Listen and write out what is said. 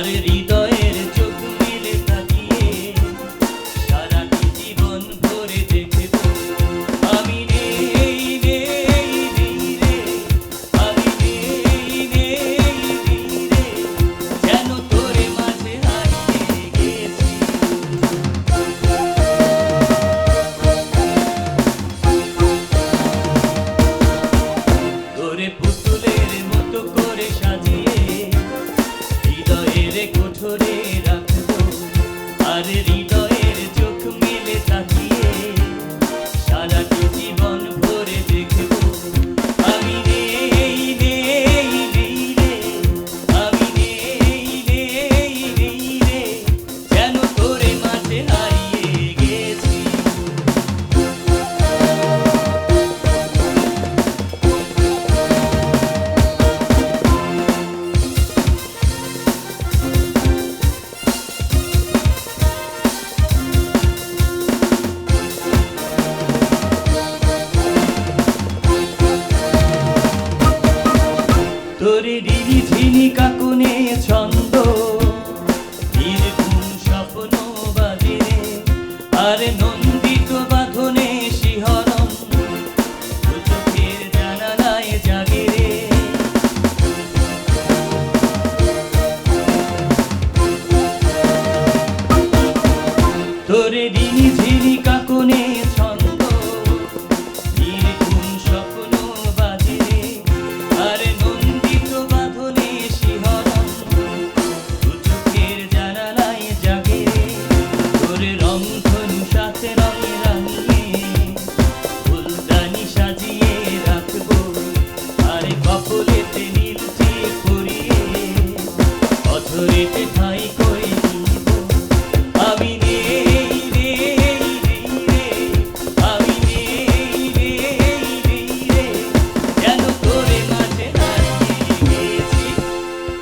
Maria. হৃদয়ের চোখ মেলে তাকিয়ে সারাটি তোরে ডিরি ঝিনি কাকুনে ছন্দ। নির্ঘুম স্বপ্ন বাজে আর নন্দিত বাঁধনে শিহরণ। দু চোখের জানালায় জাগে রে তোরে ডিনি ঝিনি